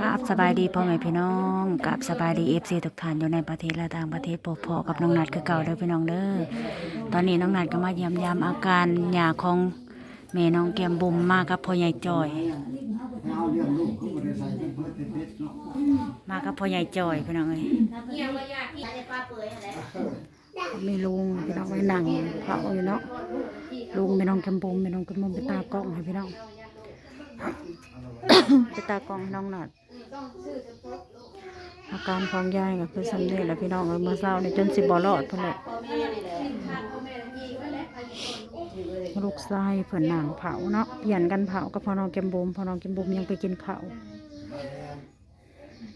กราบสบายดีพ่อแม่พี่น้องกราบสบายดีเอฟซีทุกท่านอยู่ในประเทศและต่างประเทศพบพอกับน้องนัดคือเก่าเด้อพี่น้องเด้อตอนนี้น้องนัดก็มาเยี่ยมยามอาการหยาของแม่น้องแก้มบุ๋มมากับพ่อใหญ่จอยเอากเขาบริษัทเป็นเพื่อนเป็นเพชรเนาะมากับพ่อใหญ่จอยพี่น้องเอ้ยเฮียว่ายากที่จะป้าเปื่อยอะไมีลุงพี่น้องไว้นั่งเผาอยู่เนาะลุงแม่น้องแก้มบุ๋มแม่น้องแก้มบุ๋มไปตากล้องให้พี่น้อง ไปตากล้องน้องหนัดอาการของยายก็คือสำเร็จแล้วพี่น้องเอ้ยมื่อเช้านี่จนสิบบ่รอดพุ่นแหละลูกชายเพิ่นนางเผาเนาะเปลี่ยนกันเผากับพ่อน้องแกมบุมพ่อน้องแกมบุมยังไปกินข้าว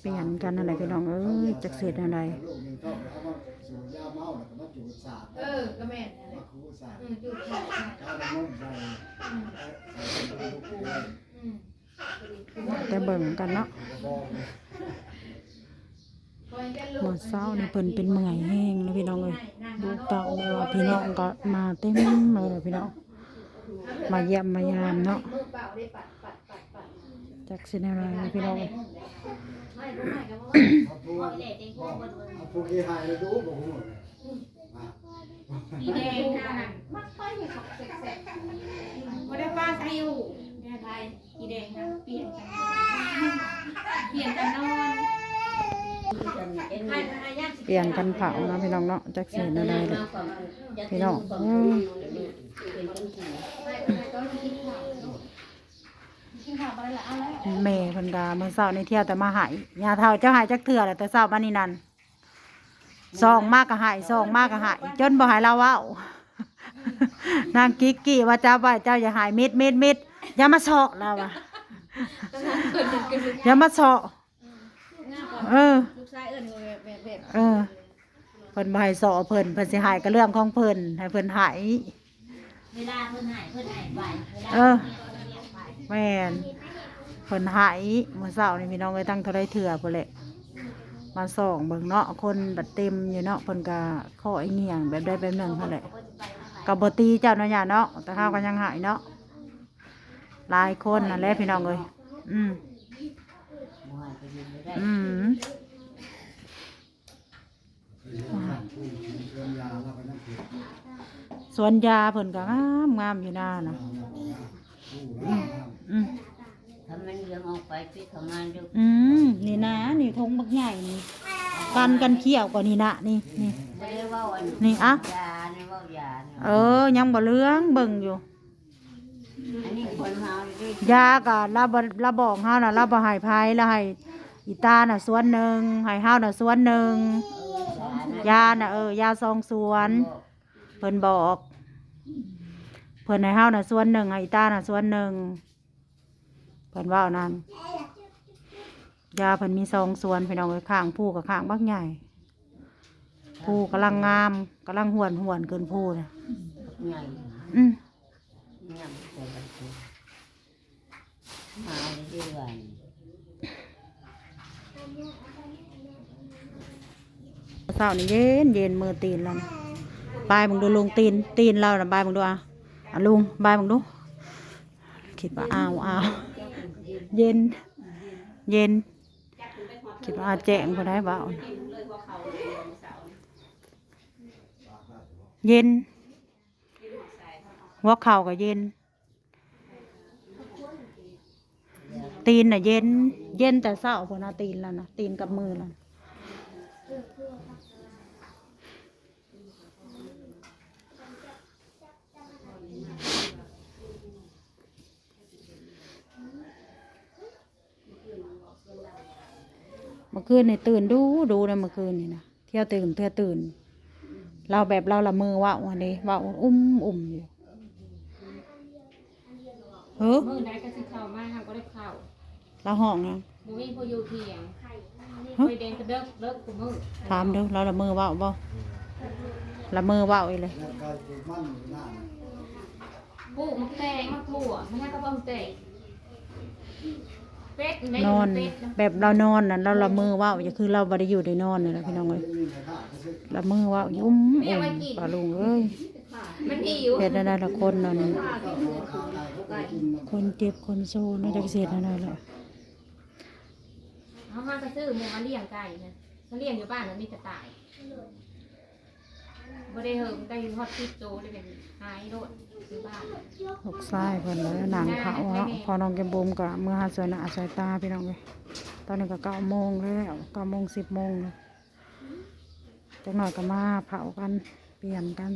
เปลี่ยนกันอะไรพี่น้องเอ้ยจักเสร็จอะไรเอามาสูบยาเมาแล้วก็มาจูดสาดเอก็แม่นมาคูสาดอืมจุดค่ะเอาไปงมใส่ใส่ลูกเลยอืมแต่เบิ่งกันเนาะบอกเลยคอยจะลูเมื่อเช้าในเพิ่นเป็นเมื่อยแห้งนะพี่น้องเอ้ยลูกเต่าเลยว่าพี่น้องก็มาเต็มเลยพี่น้องมาเยี่ยมมายามเนาะ จักสิแนอะไรพี่น้องไม่รู้ไม่ก็ว่าเอาพวกเอาเละเต็งพวกบนบนเอาพวกที่หายแล้วดูบอกหมดเลยอะอีแดงนั่นมันค่อยเห็นของเสร็จๆบ่ได้ป้าใส่อยู่เนี่ยไทยอีแดงนะเปลี่ยนกันเปลี่ยนกันนอนให้ให้ยากสิเปลี่ยนกันเผาเนาะพี่น้องเนาะจักสิแนอะไรเลยพี่น้องเอ้ย ให้ให้ก็กินข้าวกินข้าวไป แล้วเอาแล้วแม่เพิ่นกาเมื่อเช้านี่เที่ยวแต่มาหายยาเท่าเจ้าหายจักเถื่อแหละแต่เช้ามานี่นั่นซองมากก็หายซองมากก็หายจนบ่หายเราเว้านางกิกกี้ว่าเจ้าว่าเจ้าอย่าหายมิดมิดมิดอย่ามาเฉาะเราอะอย่ามาเฉาะเออลูกชายเอิ้นแบบแบบแบบเออเพิ่นบ่ให้เฉาะเพิ่นเพิ่นสิหายก็เรื่องของเพิ่นให้เพิ่นหายเวลาเพิ่นหายเพิ่นหายไปเวลาเออ แม่นเพิ่นหายเมื่อเช้านี่พี่น้องเอ้ยตั้งเท่าไรเถื่อพุ่นแหละมาส่องเบิ่งเนาะคนบัดเต็มอยู่เนาะเพิ่นก็ข้อไอ้เงียงแบบใดแบบหนึ่งเท่าแหละก็บ่ตีเจ้าเนาะย่าเนาะแต่ข้าวก็ยังหายเนาะหลายคนนั่นแหละพี่น้องเอ้ยอืมอืมส่วก็นั่งเก็บสวนยาเพิ่นก็งามงามอยู่หน้านะ อาแล้วก็ผู้อืมอืมทำมันยังออกไปพี่ทำงานอยู่อืมนี่นะ นี่ทงบักใหญ่นี่กันกันเขี้ยวกว่านี่นะนี่นี่ ไม่ได้ว่าอันนี่อะ ยาเนี่ยว่ายาเนี่ยเออ ยังบ่เลื้องเบิ่งอยู่ อันนี้คนเมาดิยาก็เราบ่เราบอกเฮาน่ะเราบ่ให้ภัยเราให้อีตาน่ะส่วนหนึ่งให้เฮาน่ะส่วนหนึ่งยานะยาน่ะเออยาซองส่วน เพิ่นบอก เพิ่นให้เฮาน่ะส่วนหนึ่งให้อีตาน่ะส่วนหนึ่ง เพิ่นเว่านั่นยาเพิ่นมีซองส่วนพี่น้องไว้ข้างผู้กับข้างบักใหญ่ผู้กำลังงามกำลังหวนหวนเกินผู้น่ะใหญ่อืมใหญ่แต่ละคนมาเรื่อยเช้านี่เย็นเย็นมือตีนแล้วนะบายมึงดูลุงตีนตีนเราน่ะบายมึงดูอะอะลุงบายมึงดูคิดว่าอ้าวอ้าว เย็น เย็น คิดว่าอาแจ้งพอได้เบาเย็นหัวเข่าก็เย็น ตีนน่ะเย็น เย็นแต่เศร้าพอนะตีนแล้วนะตีนกับมือแล้ว เมื่อคืนนี่ตื่นดูดูนะเมื่อคืนนี่นะเที่ยวตื่นเที่ยวตื่น เราแบบเราละมือว่าวอันนี้ว่าวอุ้มอุ่มอยู่เฮ้มือได้ก็สิเข้ามาหาก็ได้เข้าเราห้องนะบ่มีผู้อยู่เที่ยงไปเดินก็เดิกเดิกกูมือถามเด้อเราละมือว่าวบ่ละมือว่าวอีเลยแล้วก็อยู่มั่นอยู่หน้าน่ะปลูกมักแตงมักถั่วไม่ให้ก็บ่แตง เป็ดได้นอน เป็ดนะแบบเรานอนน่ะเราละมือว่าวอย่าคือเราบ่ได้อยู่ได้นอนนี่แหละพี่น้องเอ้ยมีแต่ข้าก็ซื้อละมือว่าวยุ่มอุ่มปลาลุงเอ้ยมันหิวเฮ็ดได้ละคนนั่นข้าวได้เขาก็กินคนเจ็บคนโซนะจักเสียนั่นแหละเขาห้ามไปซื้อหมูมาเลี้ยงไก่นะเขาเลี้ยงอยู่บ้านมันมีกระต่าย บ่ได้เหิมได้ฮอตทิปโตได้เป็นหายโรดซื้อบ้านลูกชายเพิ่นเลยหนังเขาเนาะพอน้องแกมบุมก็เมื่อหาสวยหน้าสายตาพี่น้องเลยตอนนี้ก็เก้าโมงแล้วเก้าโมงสิบโมงเลยจักหน่อยก็มาเผากันเปลี่ยนกัน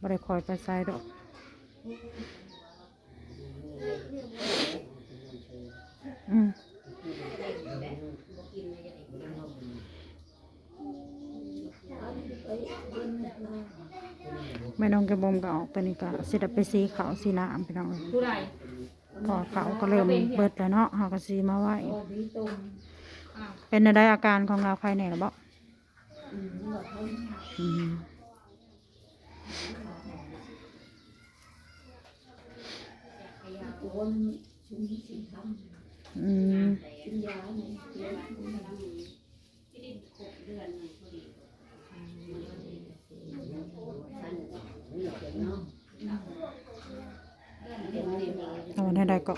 บ่ได้คอยไปใส่ดอกอืม แม่น้องแกบมก็ออกไปนี่ก็สิได้ไปสีขาวสีน้ำพี่น้องเอ้ยผู้ใดพอเขาก็เริ่มเบิดแล้วเนาะเฮาก็สีมาไว้อ้าวเป็นอะไรอาการของเราภายในหรือบ่อืมอืม เอาในใดก็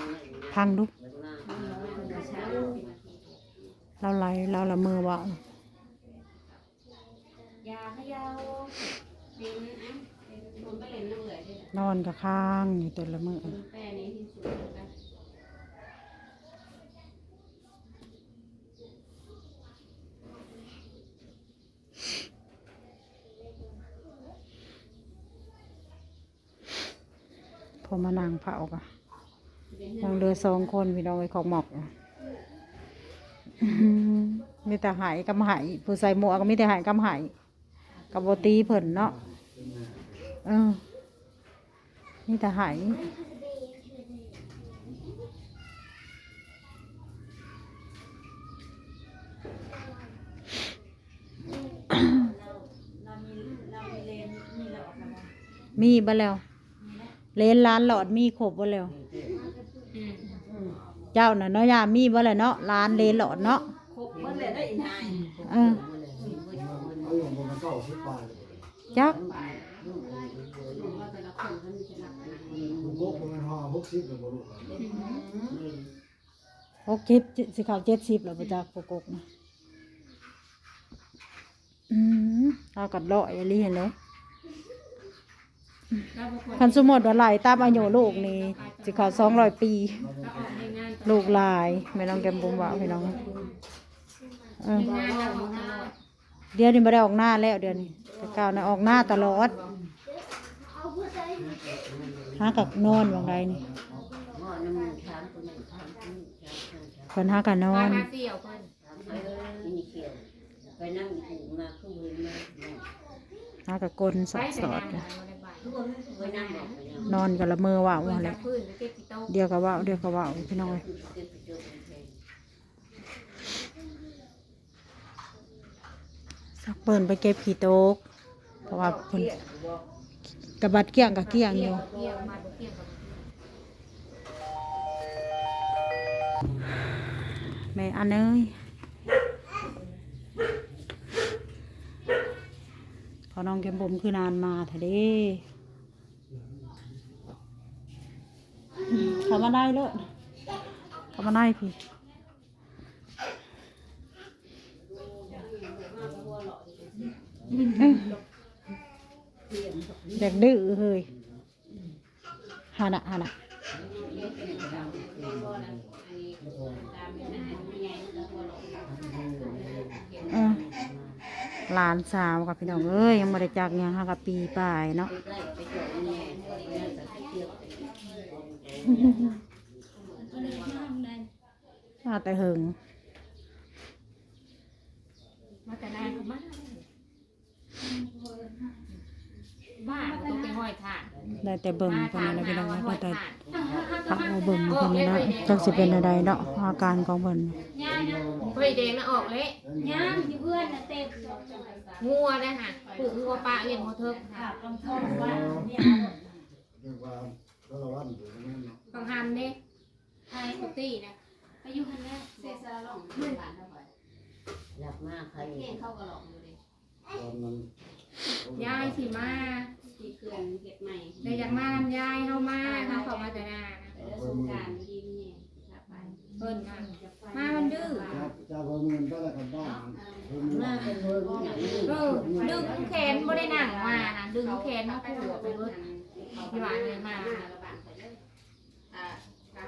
พังดูเราไหลเราละมือว่าอนอนกับข้างอยู่แต่ละมือ แป้นี้ที่สุดกัน พอมานั่งเผาก็ยังเหลือสองคนพี่น้องไอ้ของหมอกมีแต่หายกับหายผู้ใส่หมวกก็มีแต่หายกับหายกับโบตีเพิ่นเนาะเออมีแต่หายมีบ่แล้ว เลนร้านหลอดมีครบบ่แล้วอืมเจ้าน่ะเนาะยามีบ่แล้วเนาะร้านเลนหลอดเนาะครบหมดเลยได้อีกนายเออเอาอย่างบนเก้าสิบปลายจักว่าแต่ละคนเขามีเคล็ดลับอะไรลูกกบมันห่อหกสิบเลยบ่ลูกหกสิบสิเข้าเจ็ดสิบแล้วบ่จักปกกนะอืมเอากัดเลาะอย่าลีเห็นเลยแล้วบาง คันสมมติว่าไหลตามอายุลูกนี่สิเขาสองร้อยปี ลูกหลายไม่น้องแกมบุมว่าพี่น้องเออนงานแล้วออกตลอดเดี๋ยวนี้ไม่ได้ออกหน้าแล้วเดี๋ยวนี้แต่เก่านะออกหน้าตลอดหากับนอนว่าไงนี่หม้อน้ำมันถามคนหนึ่งถางถามคนหนึ่งถามคนหากับนอนหาเสี่ยวเพิ่นถามเออนี่เกี่ยวไปนั่งถูมากับกลสอดสอด นอนกับละเมอว่าวเพิ่นว่าเลยบพื้นไปเดียวกับว่าวเดียวกับว่าวพี่น้องเอ้ยสักเปิ่นไปเก็บขี้โต๊กเพราะว่าเพิ่นกระบัดเกี้ยงกับเกี้ยงอยู่แม่อันเอ้ยพอน้องแกมบุมคือนานมาเถอะเด้อืม เขามาได้เลยเขามาได้พี่เด็กดื้อเฮ้ยฮานะฮานะหลานสาวกับพี่น้องเอ้ยยังม่ได้จักยังห้ากับปีปลายเนาะ ไปไล่ไปเจาะแง่แง่แต่เกี่ยว มาแต่หึงมาแต่นานก็มาบ้านต้องไปห้อยถ่านได้แต่เบิ่งคนนี้นะพี่น้องมาได้แต่ถ่านพักเอาเบิ่งคนนี้นะจักสิเป็นอะไรเนาะอาการของเพิ่นเฮ้ยแดงน่ะออกเลยย่างอยู่เพื่อนนะเต็มงัวนะฮะปลูกงัวปลาเลี้ยงงัวเทิกค่ะ ลองโทษว่าเนี่ยเรียกว่าพระวันอยู่นั่นเนาะบางหันเนี่ยไอ้ปกตินะอายุคันแรกเซซาลองเพื่อนบ้านเท่าไหร่หลับมากใครเก่งเข้ากับหลอกอยู่เลยตอนนั้นยายสิมาที่เขื่อนเก็บใหม่แต่อยากมายายเฮามาเฮาเข้ามาแต่นานะไปแล้วสงการดีนี่ถ้าไปเพิ่นมามามันดื้อเจ้าเจ้าบ่เงินไปแล้วกันบ้านเพิ่นมามาเป็นเบอร์หนังนี่เออดึงแขนบ่ได้นั่งมานะดึงแขนมาผูกไปเบิดที่ว่าเลยมาอ่า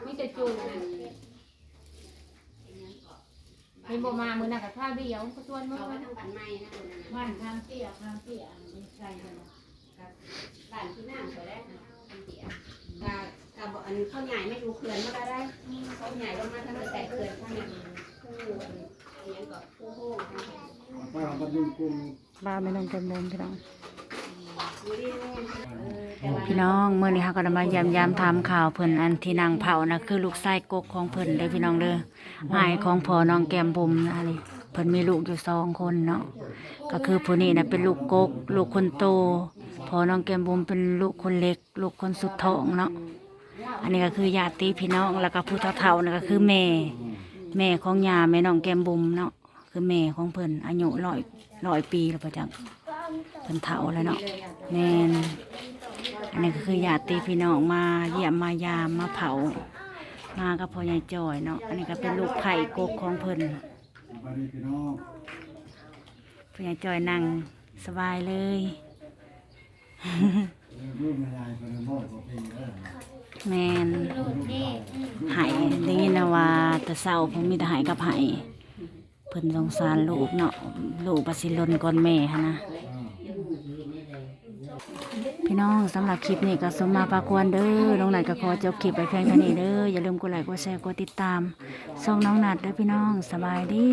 ไม่จะจูงเป็นบ่มามื้อนั้นก็ข้าวเดียวก็ชวนมื้อเอาไว้นั้นทางบ้านใหม่นะคนนั้นบ้านทางเตี้ยทางเตี้ยใส่กันบ้านที่น้ำเขาได้ทางเสียกะกะบอกอันเขาใหญ่ไม่ดูเขื่อนมาได้เขาใหญ่ลงมาทางแต่เขื่อนทางนั้นผู้อันนี้ก็ผู้โหไปหาบรรยุกรุงบ้านไม่ต้องจำเริญพี่น้อง พี่น้องเมื่อนี้เขาก็ได้มายามยามทำข่าวเพิ่นอันที่นางเผานะคือลูกชายกกของเพิ่นเด้อพี่น้องเด้ออายของพ่อน้องแก้มบุ๋มนะนี่เพิ่นมีลูกอยู่สองคนเนาะก็คือผู้นี้นะเป็นลูกกก ลูกคนโตพ่อน้องแก้มบุ๋มเป็นลูกคนเล็ก ลูกคนสุดท้องเนาะอันนี้ก็คือญาติพี่น้องแล้วก็ผู้เฒ่าๆนะก็คือแม่ แม่ของยาแม่น้องแก้มบุ๋มเนาะคือแม่ของเพิ่นอายุร้อยร้อยปีแล้วประจัง เพิ่นเฒ่าแล้วเนาะแม่นอันนี้ก็คือญาติพี่น้องมาเยี่ยมมายามมาเผา มากับพ่อใหญ่จอยเนาะอันนี้ก็เป็นลูกไผ่กกของเพิ่นพ่อใหญ่จอยนั่งสบายเลยแม่ยายนี่นไหายได้ยินนะว่าแต่เศร้าผมมีแต่ไหายกับไหายเพิ่นสงสารลูกเนาะลูกประสิลนก่อนแม่หั้นนะ พี่น้องสำหรับคลิปนี้ก็สมมาปากวนเด้อน้องนัดก็ขอจบคลิปไปเพียงเท่านี้เด้ออย่าลืมกดไลค์กดแชร์กดติดตามช่องน้องนัดเด้อพี่น้องสบายดี